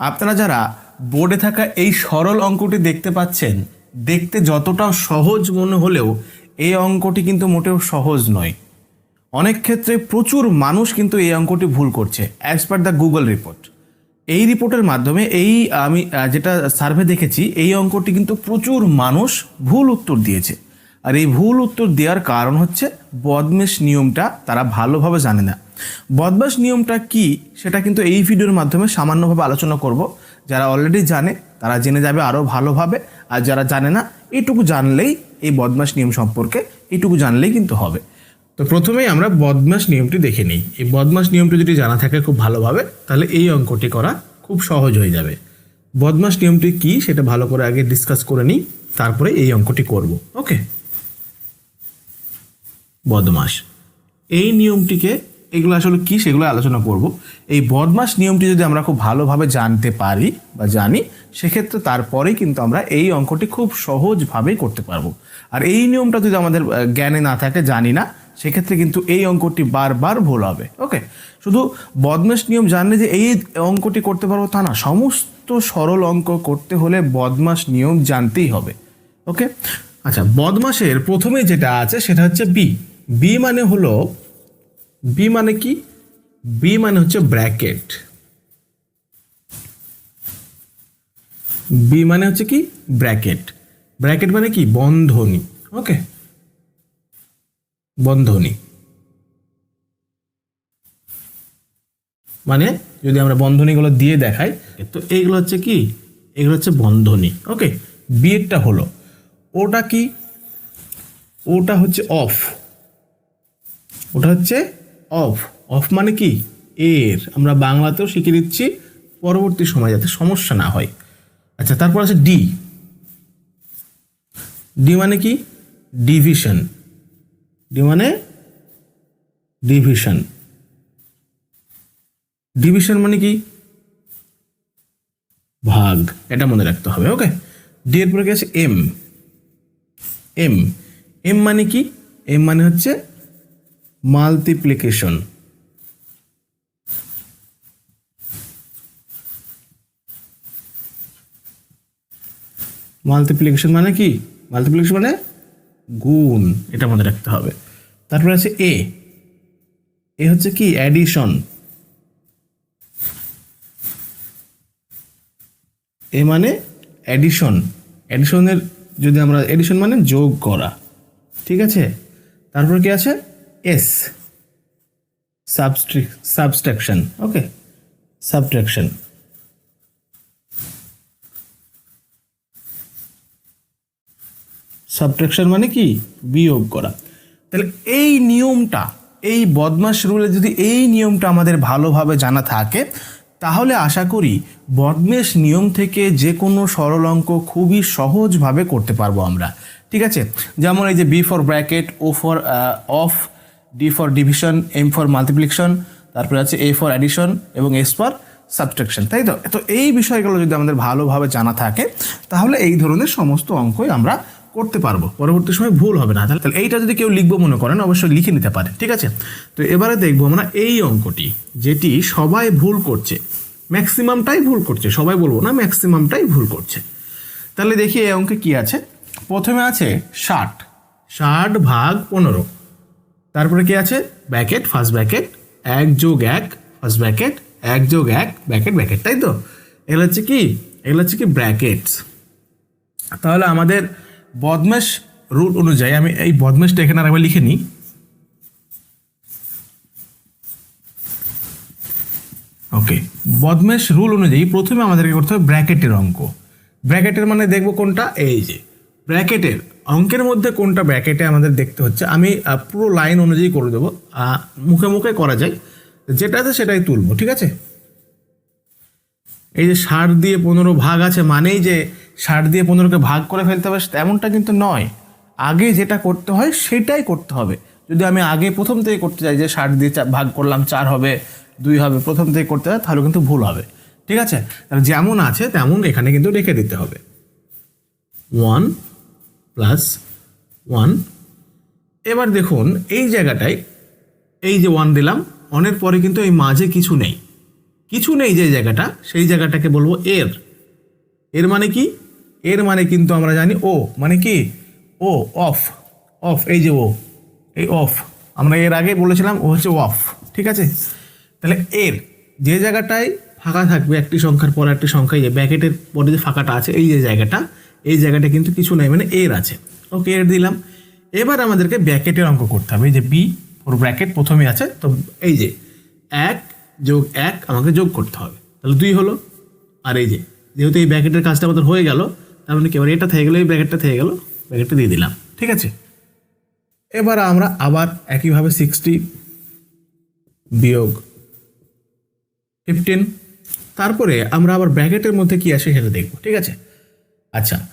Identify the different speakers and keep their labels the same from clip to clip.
Speaker 1: আপনারা যারা বোর্ডে থাকা এই সরল অঙ্কটি দেখতে পাচ্ছেন, দেখতে যতটা সহজ মনে হলেও এই অঙ্কটি কিন্তু মোটেও সহজ নয়। অনেক ক্ষেত্রে প্রচুর মানুষ কিন্তু এই অঙ্কটি ভুল করছে as per the Google report এই রিপোর্টের মাধ্যমে এই আমি যেটা সার্ভে দেখেছি, এই অঙ্কটি কিন্তু প্রচুর মানুষ ভুল উত্তর দিয়েছে। আর এই ভুল উত্তর দেওয়ার কারণ হচ্ছে বদমেশ নিয়মটা তারা ভালোভাবে জানে না। বদমাস নিয়মটা কি সেটা কিন্তু এই ভিডিওর মাধ্যমে সামান্যভাবে আলোচনা করব। যারা অলরেডি জানে, তারা জেনে যাবে আরও ভালোভাবে। আর যারা জানে না, এটুকু জানলেই এই বদমাস নিয়ম সম্পর্কে এটুকু জানলেই কিন্তু হবে। তো প্রথমেই আমরা বদমাস নিয়মটি দেখে নিই। এই বদমাস নিয়মটি যদি জানা থাকে খুব ভালোভাবে, তাহলে এই অঙ্কটি করা খুব সহজ হয়ে যাবে। বদমাস নিয়মটি কি সেটা ভালো করে আগে ডিসকাস করে নিই, তারপরে এই অঙ্কটি করব। ওকে বদমাস এই নিয়মটিকে এগুলো আসলে কি সেগুলো আলোচনা করব। এই বদমাস নিয়মটি যদি আমরা খুব ভালোভাবে জানতে পারি বা জানি, সেক্ষেত্রে তারপরেই কিন্তু আমরা এই অঙ্কটি খুব সহজভাবেই করতে পারব। আর এই নিয়মটা যদি আমাদের জ্ঞানে না থাকে, জানি না, সেক্ষেত্রে কিন্তু এই অঙ্কটি বারবার ভুল হবে। ওকে? শুধু বদমাস নিয়ম জানলে যে এই অঙ্কটি করতে পারব তা না, সমস্ত সরল অঙ্ক করতে হলে বদমাস নিয়ম জানতেই হবে। ওকে? আচ্ছা বদমাসের প্রথমে যেটা আছে সেটা হচ্ছে বি বি মানে হলো বি মানে কি? বি মানে হচ্ছে ব্র্যাকেট বি মানে হচ্ছে কি? ব্র্যাকেট ব্র্যাকেট মানে কি? বন্ধনী ওকে বন্ধনী। মানে যদি আমরা বন্ধনীগুলো দিয়ে দেখাই, তো এইগুলো হচ্ছে কি? এগুলো হচ্ছে বন্ধনী ওকে বিয়েরটা হলো, ওটা কি? ওটা হচ্ছে অফ ওটা হচ্ছে অফ। অফ মানে কি? এর। আমরা বাংলাতেও শিখে দিচ্ছি পরবর্তী সময় যাতে সমস্যা না হয়। আচ্ছা তারপর আছে ডি। ডি মানে কি? ডিভিশন। ডি মানে ডিভিশন। ডিভিশন মানে কি? ভাগ। এটা মনে রাখতে হবে, ওকে? ডি এর পরে আছে এম। এম। এম মানে কি? এম মানে হচ্ছে মাল্টিপ্লিকেশন মাল্টিপ্লিকেশন মানে কি? মাল্টিপ্লিকেশন মানে গুণ, এটা মনে রাখতে হবে। তারপরে আছে এ এ হচ্ছে কি? অ্যাডিশন এ মানে অ্যাডিশন অ্যাডিশনের যদি আমরা এডিশন মানে যোগ করা। ঠিক আছে? তারপর কি আছে? S subtraction okay subtraction subtraction মানে কি? বিয়োগ করা। তাহলে এই নিয়মটা, এই বদমাস রুলে যদি এই নিয়মটা আমাদের ভালোভাবে জানা থাকে, তাহলে আশা করি বদমেশ নিয়ম থেকে যে কোনো সরল অঙ্ক খুবই সহজভাবে করতে পারব আমরা। ঠিক আছে? যেমন এই যে B for bracket O for of D for division, M for multiplication, তারপরে আছে এ ফর অ্যাডিশন এবং এস ফর সাবট্রাকশন, তাই তো? তো এই বিষয়গুলো যদি আমাদের ভালোভাবে জানা থাকে, তাহলে এই ধরনের সমস্ত অঙ্কই আমরা করতে পারব। পরবর্তী সময় ভুল হবে না। তাহলে এইটা যদি কেউ লিখব মনে করেন, অবশ্যই লিখে নিতে পারে, ঠিক আছে? তো এবারে দেখব আমরা এই অঙ্কটি, যেটি সবাই ভুল করছে। ম্যাক্সিমামটাই ভুল করছে, সবাই বলব না ম্যাক্সিমামটাই ভুল করছে। তাহলে দেখি এই অঙ্কে কি আছে। প্রথমে আছে ষাট ষাট ভাগ পনেরো। তারপরে কি আছে? ব্যাকেট ফার্স্ট ব্যাকেট এক যোগ এক ফার্স্ট ব্যাকেট এক যোগ এক ব্যাকেট ব্যাকেট তাই তো? এগুলো হচ্ছে কি? এগুলো হচ্ছে কি ব্র্যাকেটস তাহলে আমাদের বদমেশ রুল অনুযায়ী, আমি এই বদমেশটা এখানে আরেকবার লিখে নিই। ওকে বদমেশ রুল অনুযায়ী প্রথমে আমাদেরকে করতে হবে ব্র্যাকেটের অঙ্ক। ব্র্যাকেটের মানে দেখব কোনটা? এই যে। ব্র্যাকেটের, অঙ্কের মধ্যে কোনটা ব্র্যাকেটে আমাদের দেখতে হচ্ছে, আমি পুরো লাইন অনুযায়ী করে দেবো। মুখে মুখে করা যায় যেটা আছে সেটাই তুলবো, ঠিক আছে? এই যে ষাট দিয়ে পনেরো ভাগ আছে মানেই যে ষাট দিয়ে পনেরোকে ভাগ করে ফেলতে হবে, তেমনটা কিন্তু নয়। আগে যেটা করতে হয় সেটাই করতে হবে। যদি আমি আগে প্রথম থেকে করতে চাই যে ষাট দিয়ে ভাগ করলাম, চার হবে, দুই হবে, প্রথম থেকে করতে হয়, তাহলে কিন্তু ভুল হবে, ঠিক আছে? তাহলে যেমন আছে তেমন এখানে কিন্তু রেখে দিতে হবে। ওয়ান প্লাস ওয়ান এবার দেখুন, এই জায়গাটায়, এই যে ওয়ান দিলাম ওয়ানের পরে কিন্তু এই মাঝে কিছু নেই। কিছু নেই যে জায়গাটা, সেই জায়গাটাকে বলব এর। এর মানে কি? এর মানে কিন্তু আমরা জানি ও মানে কি? ও অফ অফ এই যে ও, এই অফ আমরা এর আগে বলেছিলাম ও হচ্ছে অফ ঠিক আছে? তাহলে এর, যে জায়গাটায় ফাঁকা থাকবে একটি সংখ্যার পর একটি সংখ্যা ব্যাকেটের পরে যে ফাঁকাটা আছে, এই যে জায়গাটা এই জায়গাটা কিন্তু কিছু নাই মানে এর আছে। ওকে, এর দিলাম। এবার আমাদেরকে ব্র্যাকেটের অঙ্ক করতে হবে। এই যে বি ওর ব্র্যাকেট প্রথমে আছে, তো এই যে এক যোগ এক আমাকে যোগ করতে হবে। তাহলে দুই হলো। আর এই যে, যেহেতু এই ব্র্যাকেটের কাজটা আমাদের হয়ে গেল, তার মানে কি, এবার এটা থেকে গেলো, এই ব্র্যাকেটটা থেকে গেলো, ব্র্যাকেটটা দিয়ে দিলাম। ঠিক আছে? এবার আমরা আবার একইভাবে সিক্সটি বিয়োগ ফিফটিন তারপরে আমরা আবার ব্র্যাকেটের মধ্যে কি আসে সেটা দেখব। ঠিক আছে? আচ্ছা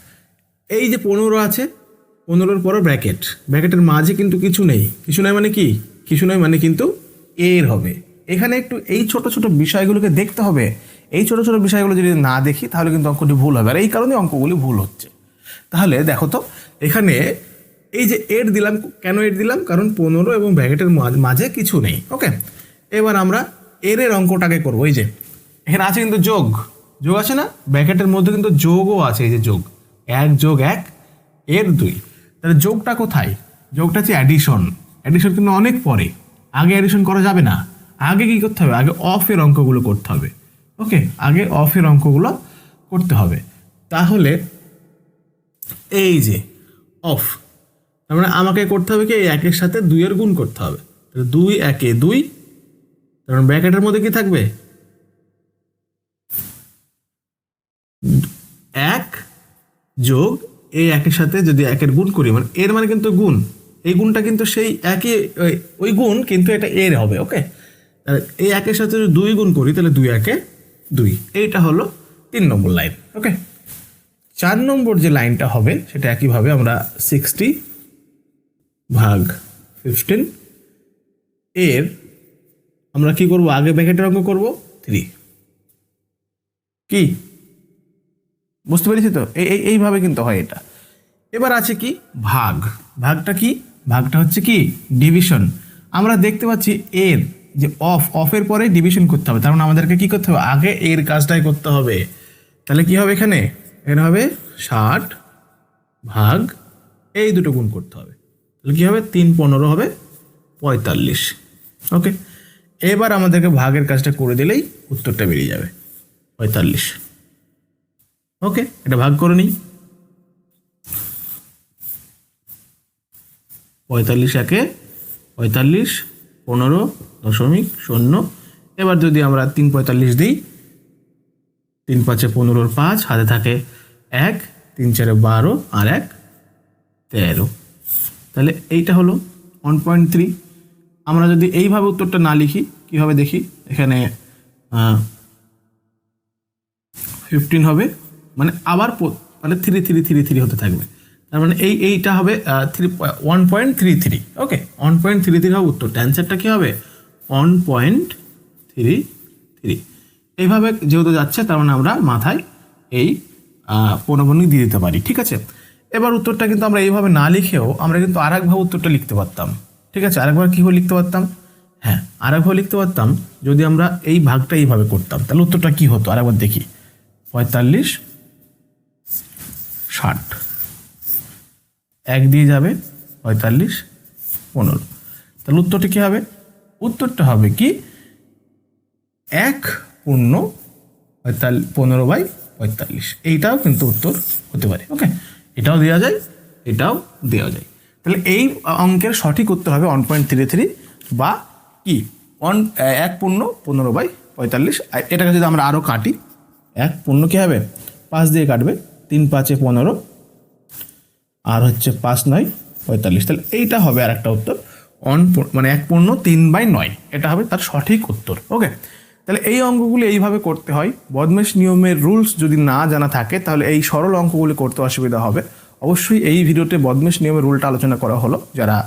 Speaker 1: এই যে পনেরো আছে, পনেরোর পরে ব্র্যাকেট ব্র্যাকেটের মাঝে কিন্তু কিছু নেই। কিছু নয় মানে কি? কিছু নয় মানে কিন্তু এর হবে। এখানে একটু এই ছোট ছোট বিষয়গুলোকে দেখতে হবে। এই ছোট ছোট বিষয়গুলো যদি না দেখি, তাহলে কিন্তু অঙ্কটি ভুল হবে। আর এই কারণে অঙ্কগুলি ভুল হচ্ছে। তাহলে দেখো তো, এখানে এই যে এর দিলাম, কেন এর দিলাম? কারণ পনেরো এবং ব্র্যাকেটের মাঝ- কিছু নেই। ওকে এবার আমরা এর অঙ্কটাকে করব। এই যে, এখানে আছে কিন্তু যোগ। যোগ আছে না? ব্র্যাকেটের মধ্যে কিন্তু যোগও আছে, এই যে যোগ। এক যোগ এক, এর দুই। তাহলে যোগটা কোথায়? যোগটা হচ্ছে অ্যাডিশন অ্যাডিশন কিন্তু অনেক পরে। আগে অ্যাডিশন করা যাবে না। আগে কি করতে হবে? আগে অফের অঙ্কগুলো করতে হবে। ওকে আগে অফের অঙ্কগুলো করতে হবে। তাহলে এই যে অফ তার মানে আমাকে করতে হবে কি? এই একের সাথে দুইয়ের গুণ করতে হবে। তাহলে দুই, একে দুই কারণ ব্র্যাকেটের মধ্যে কি থাকবে? এক যোগ এই একের সাথে যদি একের গুণ করি মানে এর মানে কিন্তু গুণ। এই গুণটা কিন্তু সেই একই, ওই- গুণ কিন্তু এটা এর হবে ওকে এই একের সাথে যদি দুই গুণ করি, তাহলে দুই একে দুই। এইটা হলো তিন নম্বর লাইন ওকে চার নম্বর যে লাইনটা হবে, সেটা একইভাবে আমরা সিক্সটি ভাগ ফিফটিন এর আমরা কি করব? আগে ব্যাকেটের অঙ্ক করব? থ্রি কি? বুঝতে পেরেছি তো? এই, এই- এইভাবে কিন্তু হয় এটা। এবার আছে কি? ভাগ। ভাগটা কি? ভাগটা হচ্ছে কি? ডিভিশন আমরা দেখতে পাচ্ছি এর যে অফ অফের পরে ডিভিশন করতে হবে। তার মানে আমাদেরকে কি করতে হবে? আগে এর কাজটাই করতে হবে। তাহলে কি হবে এখানে? এখানে হবে ষাট ভাগ এই দুটো গুণ করতে হবে। তাহলে কি হবে? তিন পনেরো হবে পঁয়তাল্লিশ। ওকে এবার আমাদেরকে ভাগের কাজটা করে দিলেই উত্তরটা বেরিয়ে যাবে। পঁয়তাল্লিশ। ওকে এটা ভাগ করে নিই। পঁয়তাল্লিশ একে পঁয়তাল্লিশ, পনেরো দশমিক শূন্য। এবার যদি আমরা তিন পঁয়তাল্লিশ দিই, তিন পাঁচে পনেরোর পাঁচ, হাতে থাকে এক, তিন চারে বারো, আর এক তেরো। তাহলে এইটা হলো ওয়ান পয়েন্ট থ্রি আমরা যদি এইভাবে উত্তরটা না লিখি, কীভাবে দেখি? এখানে ফিফটিন হবে। মানে আবার মানে থ্রি থ্রি থ্রি থ্রি হতে থাকবে। তার মানে এই, এইটা হবে three one point three three okay one point three three হবে উত্তরটা অ্যান্সারটা কী হবে? ওয়ান পয়েন্ট থ্রি থ্রি এইভাবে যেহেতু যাচ্ছে, তার মানে আমরা মাথায় এই পৌনবর্ণিক দিয়ে দিতে পারি, ঠিক আছে? এবার উত্তরটা কিন্তু আমরা এইভাবে না লিখেও আমরা কিন্তু আর আরেকভাবে উত্তরটা লিখতে পারতাম, ঠিক আছে? আরেকবার কীভাবে লিখতে পারতাম? হ্যাঁ আরেকভাবে লিখতে পারতাম, যদি আমরা এই ভাগটা এইভাবে করতাম, তাহলে উত্তরটা কী হতো? আরেকবার দেখি। পঁয়তাল্লিশ ষাট। এক দিয়ে যাবে পঁয়তাল্লিশ, পনেরো। তাহলে উত্তরটা কী হবে? উত্তরটা হবে কি? এক পূর্ণ পঁয়তাল্লিশ পনেরো বাই পঁয়তাল্লিশ। এইটাও কিন্তু উত্তর হতে পারে, ওকে? এটাও দেওয়া যায়, এটাও দেওয়া যায়। তাহলে এই অঙ্কের সঠিক উত্তর হবে ওয়ান পয়েন্ট থ্রি থ্রি বা কি? ওয়ান এক পূর্ণ পনেরো বাই পঁয়তাল্লিশ। এটাকে যদি আমরা আরও কাটি, এক পূর্ণ কী হবে? পাঁচ দিয়ে কাটবে তিন পাঁচে পনেরো, আর হচ্ছে পাঁচ নয়, পঁয়তাল্লিশ। তাহলে এইটা হবে আর একটা উত্তর। অন মানে এক পূর্ণ তিন বাই নয়, এটা হবে তার সঠিক উত্তর, ওকে? তাহলে এই অঙ্কগুলি এইভাবে করতে হয়। বদমেশ নিয়মের রুলস যদি না জানা থাকে, তাহলে এই সরল অঙ্কগুলি করতে অসুবিধা হবে। অবশ্যই এই ভিডিওতে বদমেশ নিয়মের রুলটা আলোচনা করা হলো। যারা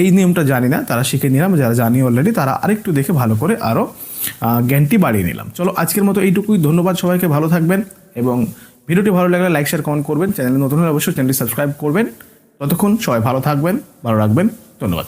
Speaker 1: এই নিয়মটা জানি না, তারা শিখে নিলাম। যারা জানি অলরেডি তারা আরেকটু দেখে ভালো করে আরও জ্ঞানটি বাড়িয়ে নিলাম। চলো, আজকের মতো এইটুকুই। ধন্যবাদ সবাইকে, ভালো থাকবেন এবং ভিডিওটি ভালো লাগলে লাইক শেয়ার কমেন্ট করবেন। চ্যানেলে নতুন হলে অবশ্যই চ্যানেলটি সাবস্ক্রাইব করবেন। ততক্ষণ সবাই ভালো থাকবেন, ভালো রাখবেন। ধন্যবাদ।